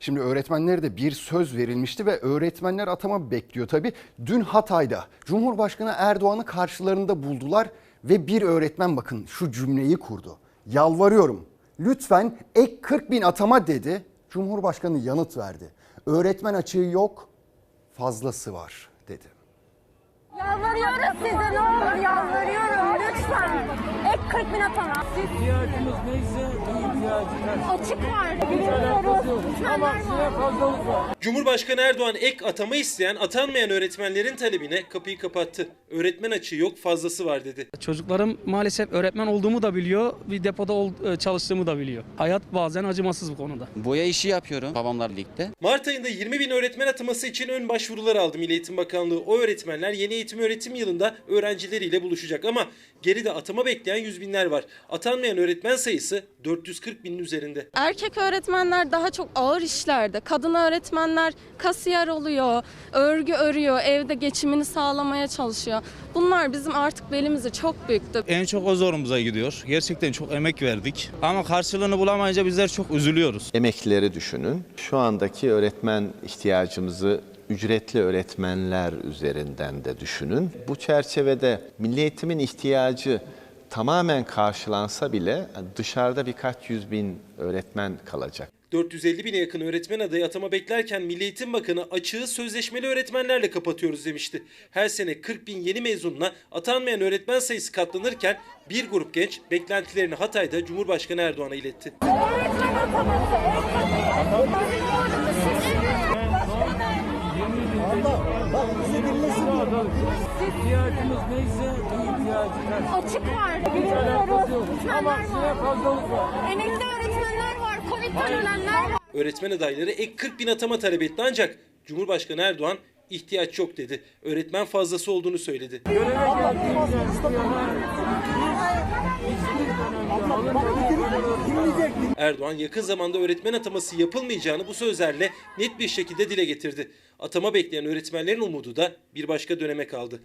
Şimdi öğretmenlere de bir söz verilmişti ve öğretmenler atama bekliyor tabii. Dün Hatay'da Cumhurbaşkanı Erdoğan'ı karşılarında buldular ve bir öğretmen bakın şu cümleyi kurdu. Yalvarıyorum lütfen ek 40 bin atama dedi. Cumhurbaşkanı yanıt verdi. Öğretmen açığı yok fazlası var dedi. Yalvarıyoruz size ne olur yalvarıyorum lütfen. Ek 40 bin atama. Siz neyse. Açık var. Bilmiyoruz. Ama Lütfen size fazlalık var. Cumhurbaşkanı Erdoğan ek atama isteyen atanmayan öğretmenlerin talebine kapıyı kapattı. Öğretmen açığı yok fazlası var dedi. Çocuklarım maalesef öğretmen olduğumu da biliyor, bir depoda ol- e, çalıştığımı da biliyor. Hayat bazen acımasız bu konuda. Boya işi yapıyorum babamlar birlikte. Mart ayında 20 bin öğretmen ataması için ön başvurular aldı Milli Eğitim Bakanlığı. O öğretmenler yeni eğitim öğretim yılında öğrencileriyle buluşacak ama geride atama bekleyen yüz binler var. Atanmayan öğretmen sayısı 440 binin üzerinde. Erkek öğretmenler daha çok ağır işlerde, kadın öğretmenler kasiyer oluyor, örgü örüyor, evde geçimini sağlamaya çalışıyor. Bunlar bizim artık belimizi çok büktü. En çok o zorumuza gidiyor. Gerçekten çok emek verdik. Ama karşılığını bulamayınca bizler çok üzülüyoruz. Emeklileri düşünün. Şu andaki öğretmen ihtiyacımızı ücretli öğretmenler üzerinden de düşünün. Bu çerçevede milli eğitimin ihtiyacı tamamen karşılansa bile dışarıda birkaç yüz bin öğretmen kalacak. 450 bine yakın öğretmen adayı atama beklerken Milli Eğitim Bakanı açığı sözleşmeli öğretmenlerle kapatıyoruz demişti. Her sene 40 bin yeni mezunla atanmayan öğretmen sayısı katlanırken bir grup genç beklentilerini Hatay'da Cumhurbaşkanı Erdoğan'a iletti. öğretmen ataması. İhtiyacımız neyse ihtiyacımız. Açık var. Size fazlalık var. Emekli öğretmenler var. Covid'den ölenler var. Öğretmen adayları ek 40 bin atama talep etti ancak Cumhurbaşkanı Erdoğan ihtiyaç yok dedi. Öğretmen fazlası olduğunu söyledi. Göreve geldiğimizde Erdoğan yakın zamanda öğretmen ataması yapılmayacağını bu sözlerle net bir şekilde dile getirdi. Atama bekleyen öğretmenlerin umudu da bir başka döneme kaldı.